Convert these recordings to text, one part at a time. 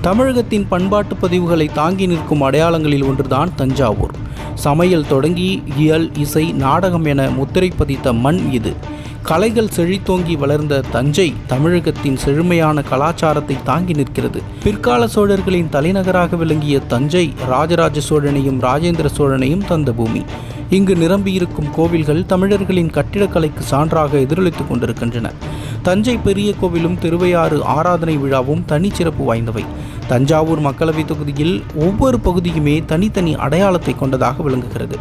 தமிழகத்தின் பண்பாட்டு பதிவுகளை தாங்கி நிற்கும் அடையாளங்களில் ஒன்றுதான் தஞ்சாவூர். சமையல் தொடங்கி இயல் இசை நாடகம் என முத்திரை பதித்த மண் இது. கலைகள் செழித்தோங்கி வளர்ந்த தஞ்சை தமிழகத்தின் செழுமையான கலாச்சாரத்தை தாங்கி நிற்கிறது. பிற்கால சோழர்களின் தலைநகராக விளங்கிய தஞ்சை ராஜராஜ சோழனையும் ராஜேந்திர சோழனையும் தந்த பூமி. இங்கு நிரம்பியிருக்கும் கோவில்கள் தமிழர்களின் கட்டிடக்கலைக்கு சான்றாக எதிரொலித்துக் கொண்டிருக்கின்றன. தஞ்சை பெரிய கோவிலும் திருவையாறு ஆராதனை விழாவும் தனிச்சிறப்பு வாய்ந்தவை. தஞ்சாவூர் மக்களவைத் தொகுதியில் ஒவ்வொரு பகுதியுமே தனித்தனி அடையாளத்தை கொண்டதாக விளங்குகிறது.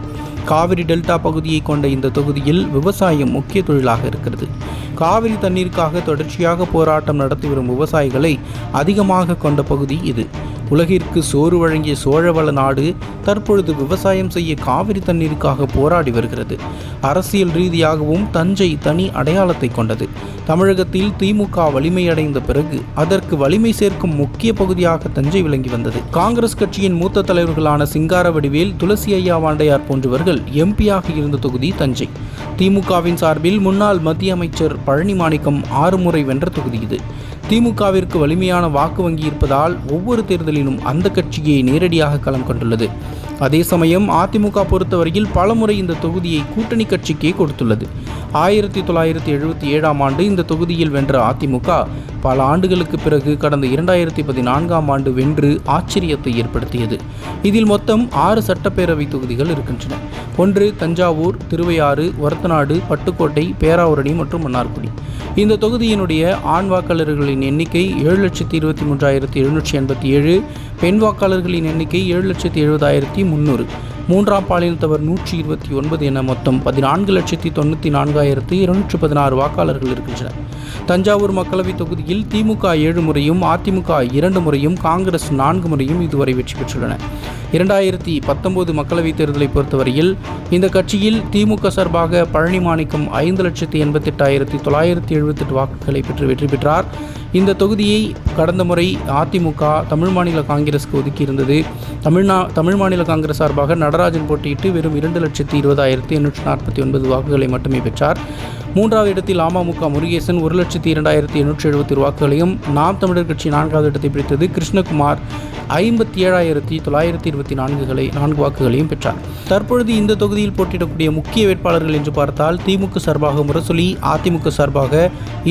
காவிரி டெல்டா பகுதியை கொண்ட இந்த தொகுதியில் விவசாயம் முக்கிய தொழிலாக இருக்கிறது. காவிரி தண்ணீருக்காக தொடர்ச்சியாக போராட்டம் நடத்தி வரும் விவசாயிகளை அதிகமாக கொண்ட பகுதி இது. உலகிற்கு சோறு வழங்கிய சோழவள நாடு தற்பொழுது விவசாயம் செய்ய காவிரி தண்ணீருக்காக போராடி வருகிறது. அரசியல் ரீதியாகவும் தஞ்சை தனி அடையாளத்தை கொண்டது. தமிழகத்தில் திமுக வலிமையடைந்த பிறகு அதற்கு வலிமை சேர்க்கும் முக்கிய பகுதியாக தஞ்சை விளங்கி வந்தது. காங்கிரஸ் கட்சியின் மூத்த தலைவர்களான சிங்கார வடிவேல் துளசி ஐயா வாண்டையார் போன்றவர்கள் எம்பியாக இருந்த தொகுதி தஞ்சை. திமுகவின் சார்பில் முன்னாள் மத்திய அமைச்சர் பழனி மாணிக்கம் ஆறு முறை வென்ற தொகுதி இது. திமுகவிற்கு வலிமையான வாக்கு வங்கி இருப்பதால் ஒவ்வொரு தேர்தலிலும் அந்த கட்சியை நேரடியாக களம் கண்டுள்ளது. அதே சமயம் அதிமுக பொறுத்தவரையில் பலமுறை இந்த தொகுதியை கூட்டணி கட்சிக்கே கொடுத்துள்ளது. ஆயிரத்தி தொள்ளாயிரத்தி எழுபத்தி ஏழாம் ஆண்டு இந்த தொகுதியில் வென்ற அதிமுக பல ஆண்டுகளுக்கு பிறகு கடந்த இரண்டாயிரத்தி பதினான்காம் ஆண்டு வென்று ஆச்சரியத்தை ஏற்படுத்தியது. இதில் மொத்தம் ஆறு சட்டப்பேரவை தொகுதிகள் இருக்கின்றன. ஒன்று தஞ்சாவூர் திருவையாறு ஒரத்தநாடு பட்டுக்கோட்டை பேராவூரணி மற்றும் மன்னார்குடி. இந்த தொகுதியினுடைய ஆண் வாக்காளர்களின் எண்ணிக்கை ஏழு லட்சத்தி இருபத்தி மூன்றாயிரத்தி எழுநூற்றி எண்பத்தி ஏழு பெண் வாக்காளர்களின் எண்ணிக்கை ஏழு லட்சத்தி எழுபதாயிரத்தி முந்நூறு. மூன்றாம் பாலினத்தவர் நூற்றி இருபத்தி ஒன்பது என மொத்தம் பதினான்கு லட்சத்தி தொண்ணூற்றி நான்காயிரத்தி இருநூற்று பதினாறு வாக்காளர்கள் இருக்கின்றனர். தஞ்சாவூர் மக்களவைத் தொகுதியில் திமுக ஏழு முறையும் அதிமுக இரண்டு முறையும் காங்கிரஸ் நான்கு முறையும் இதுவரை வெற்றி பெற்றுள்ளன. இரண்டாயிரத்தி பத்தொன்பது மக்களவைத் தேர்தலை பொறுத்தவரையில் இந்த கட்சியில் திமுக சார்பாக பழனி மாணிக்கம் ஐந்து லட்சத்தி எண்பத்தெட்டாயிரத்தி தொள்ளாயிரத்தி எழுபத்தெட்டு வாக்குகளை பெற்று வெற்றி பெற்றார். இந்த தொகுதியை கடந்த முறை அதிமுக தமிழ் மாநில காங்கிரஸ்க்கு ஒதுக்கியிருந்தது தமிழ்நா தமிழ் மாநில காங்கிரஸ் சார்பாக நடராஜன் போட்டியிட்டு வெறும் இரண்டு லட்சத்தி இருபதாயிரத்தி எண்ணூற்றி நாற்பத்தி ஒன்பது வாக்குகளை மட்டுமே பெற்றார். மூன்றாவது இடத்தில் அமமுக முருகேசன் ஒரு லட்சத்தி இரண்டாயிரத்தி எண்ணூற்றி எழுபத்தி வாக்குகளையும் நாம் தமிழர் கட்சி நான்காவது இடத்தை பிடித்தது கிருஷ்ணகுமார் ஐம்பத்தி ஏழாயிரத்தி தொள்ளாயிரத்தி இருபத்தி நான்குகளை நான்கு வாக்குகளையும் பெற்றார். தற்பொழுது இந்த தொகுதியில் போட்டியிடக்கூடிய முக்கிய வேட்பாளர்கள் என்று பார்த்தால் திமுக சார்பாக முரசொலி அதிமுக சார்பாக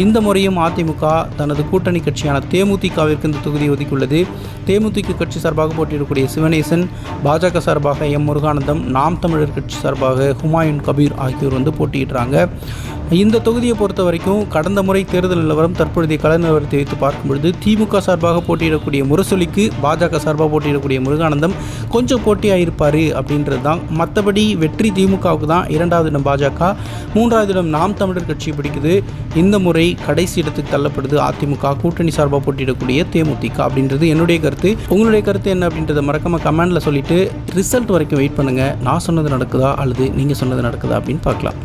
இந்த முறையும் அதிமுக தனது கூட்டணி கட்சியான தேமுதிகவிற்கு இந்த தொகுதியை ஒதுக்கியுள்ளது. தேமுதிக கட்சி சார்பாக போட்டியிடக்கூடிய சிவனேசன் பாஜக சார்பாக எம் முருகானந்தம் நாம் தமிழர் கட்சி சார்பாக ஹுமாயூன் கபீர் ஆகியோர் வந்து போட்டியிடுறாங்க. இந்த தொகுதியை பொறுத்த வரைக்கும் கடந்த முறை தேர்தல் நிலவரம் தற்பொழுதைய கள நிலவரத்தை வைத்து பார்க்கும்பொழுது திமுக சார்பாக போட்டியிடக்கூடிய முரசொலிக்கு பாஜக சார்பாக போட்டியிடக்கூடிய முருகானந்தம் கொஞ்சம் போட்டியாக இருப்பார் அப்படின்றது தான். மற்றபடி வெற்றி திமுகவுக்கு தான் இரண்டாவது இடம் பாஜக மூன்றாவது இடம் நாம் தமிழர் கட்சி பிடிக்குது. இந்த முறை கடைசி இடத்துக்கு தள்ளப்படுது அதிமுக கூட்டணி சார்பாக போட்டியிடக்கூடிய தேமுதிக அப்படின்றது என்னுடைய கருத்து. உங்களுடைய கருத்து என்ன அப்படின்றத மறக்காம கமெண்டில் சொல்லிட்டு ரிசல்ட் வரைக்கும் வெயிட் பண்ணுங்கள் நான் சொன்னது நடக்குதா? அல்லது நீங்கள் சொன்னது நடக்குதா? அப்படின்னு பார்க்கலாம்.